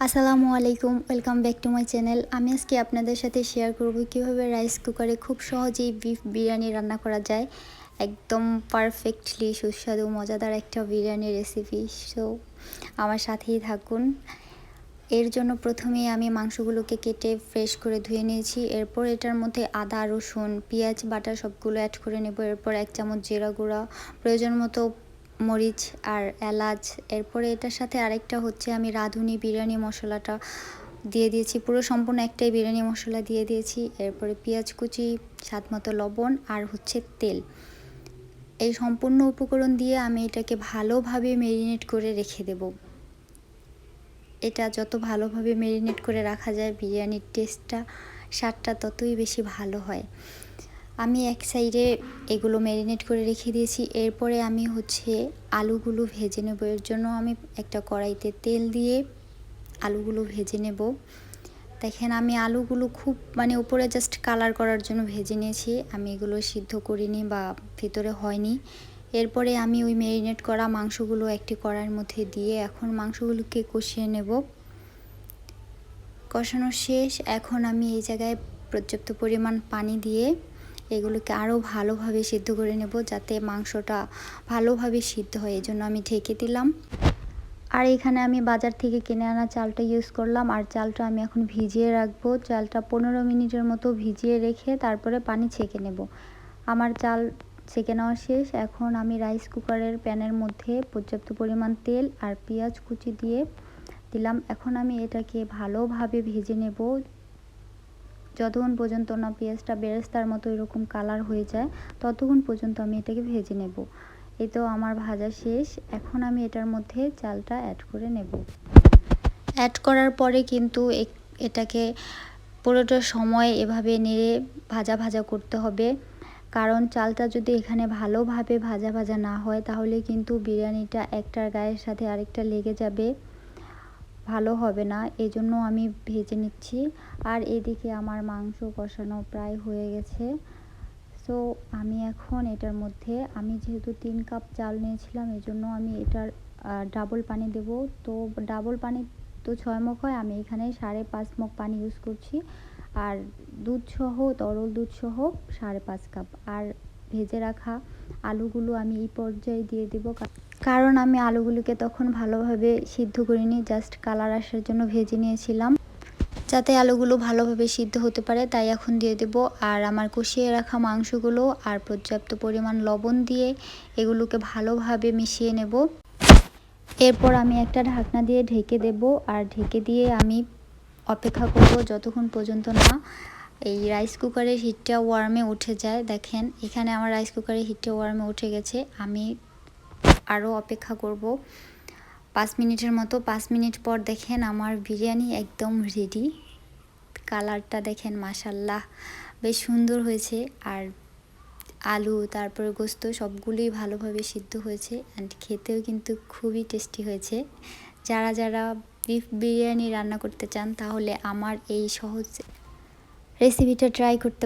আসসালামু আলাইকুম, welcome back to my channel. আমি আজকে আপনাদের সাথে শেয়ার করব কীভাবে রাইস কুকারে খুব সহজেই বিফ বিরিয়ানি রান্না করা যায়। একদম পারফেক্টলি সুস্বাদু, মজাদার একটা বিরিয়ানি রেসিপি। সো, আমার সাথেই থাকুন। এর জন্য প্রথমেই আমি মাংসগুলোকে কেটে ফ্রেশ করে ধুয়ে নিয়েছি। এরপর এটার মধ্যে আদা, রসুন, পেঁয়াজ বাটা সবগুলো অ্যাড করে নেব। এরপর এক চামচ জিরা গুঁড়া। প্রয়োজন মতো মরিচ আর এলাচ। এরপরে এটার সাথে আরেকটা হচ্ছে আমি রাঁধুনি বিরিয়ানি মশলাটা দিয়ে দিয়েছি। পুরো সম্পূর্ণ একটাই বিরিয়ানি মশলা দিয়ে দিয়েছি। এরপরে পেঁয়াজ কুচি, স্বাদ মতো লবণ আর হচ্ছে তেল। এই সম্পূর্ণ উপকরণ দিয়ে আমি এটাকে ভালোভাবে মেরিনেট করে রেখে দেব। এটা যত ভালোভাবে মেরিনেট করে রাখা যায়, বিরিয়ানির টেস্টটা স্বাদটা ততই বেশি ভালো হয়। আমি এক সাইডে এগুলো ম্যারিনেট করে রেখে দিয়েছি। এরপরে আমি হচ্ছে আলুগুলো ভেজে নেব। এর জন্য আমি একটা কড়াইতে তেল দিয়ে আলুগুলো ভেজে নেব। দেখেন, আমি আলুগুলো খুব মানে উপরে জাস্ট কালার করার জন্য ভেজে নিয়েছি। আমি এগুলো সিদ্ধ করিনি বা ভিতরে হয়নি। এরপরে আমি ওই ম্যারিনেট করা মাংসগুলো একটি কড়াইয়ের মধ্যে দিয়ে এখন মাংসগুলোকে কষিয়ে নেব। কষানো শেষ। এখন আমি এই জায়গায় পর্যাপ্ত পরিমাণ পানি দিয়ে এগুলোকে আরও ভালোভাবে সিদ্ধ করে নেব যাতে মাংসটা ভালোভাবে সিদ্ধ হয় এই জন্য আমি ঢেকে দিলাম। আর এখানে আমি বাজার থেকে কিনে আনা চালটা ইউজ করলাম। আর চালটা আমি এখন ভিজিয়ে রাখব। চালটা পনেরো মিনিটের মতো ভিজিয়ে রেখে তারপরে পানি ছেঁকে নেব। আমার চাল ছেঁকে নেওয়া শেষ। এখন আমি রাইস কুকারের প্যানের মধ্যে পর্যাপ্ত পরিমাণ তেল আর পেঁয়াজ কুচি দিয়ে দিলাম। এখন আমি এটাকে ভালোভাবে ভেজে নেব। যতক্ষণ পর্যন্ত না পেঁয়াজটা বেরেস্তার মতো এরকম কালার হয়ে যায়, ততক্ষণ পর্যন্ত আমি এটাকে ভেজে নেব। এই তো আমার ভাজা শেষ। এখন আমি এটার মধ্যে চালটা অ্যাড করে নেব। অ্যাড করার পরে কিন্তু এটাকে পুরোটা সময় এভাবে নেড়ে ভাজা ভাজা করতে হবে। কারণ চালটা যদি এখানে ভালোভাবে ভাজা ভাজা না হয়, তাহলে কিন্তু বিরিয়ানিটা একটার গায়ের সাথে আরেকটা লেগে যাবে। ভালো হবে না, এজন্য আমি ভেজে নিচ্ছি। আর এদিকে আমার মাংস কষানো প্রায় হয়ে গেছে। সো আমি এখন এটার মধ্যে, আমি যেহেতু তিন কাপ চাল নিয়েছিলাম এই জন্য আমি এটার ডাবল পানি দেব। তো ডাবল পানি তো ছয় মুখ হয়, আমি এখানে সাড়ে পাঁচ মুখ পানি ইউজ করছি। আর দুধ সহ তরল দুধ সহ সাড়ে পাঁচ কাপ। আর ভেজে রাখা আলুগুলো আমি এই পর্যায়ে দিয়ে দেবো। কারণ আমি আলুগুলোকে তখন ভালোভাবে সিদ্ধ করিনি জাস্ট কালার আসার জন্য ভেজে নিয়েছিলাম। যাতে আলুগুলো ভালোভাবে সিদ্ধ হতে পারে, তাই এখন দিয়ে দেব। আর আমার কষিয়ে রাখা মাংসগুলো আর পর্যাপ্ত পরিমাণ লবণ দিয়ে এগুলোকে ভালোভাবে মিশিয়ে নেব। এরপর আমি একটা ঢাকনা দিয়ে ঢেকে দেব। আর ঢেকে দিয়ে আমি অপেক্ষা করব যতক্ষণ পর্যন্ত না এই রাইস কুকারের হিটটা ওয়ার্মে উঠে যায়। দেখেন, এখানে আমার রাইস কুকারের হিটটা ওয়ার্মে উঠে গেছে। আমি আরও অপেক্ষা করব। পাঁচ মিনিটের মতো, পাঁচ মিনিট পর দেখেন আমার বিরিয়ানি একদম রেডি কালারটা দেখেন মাসাল্লাহ বেশ সুন্দর হয়েছে। আর আলু, তারপরে গোস্ত, সবগুলোই ভালোভাবে সিদ্ধ হয়েছে। অ্যান্ড খেতেও কিন্তু খুবই টেস্টি হয়েছে। যারা যারা বিফ বিরিয়ানি রান্না করতে চান, তাহলে আমার এই সহজ রেসিপিটা ট্রাই করতে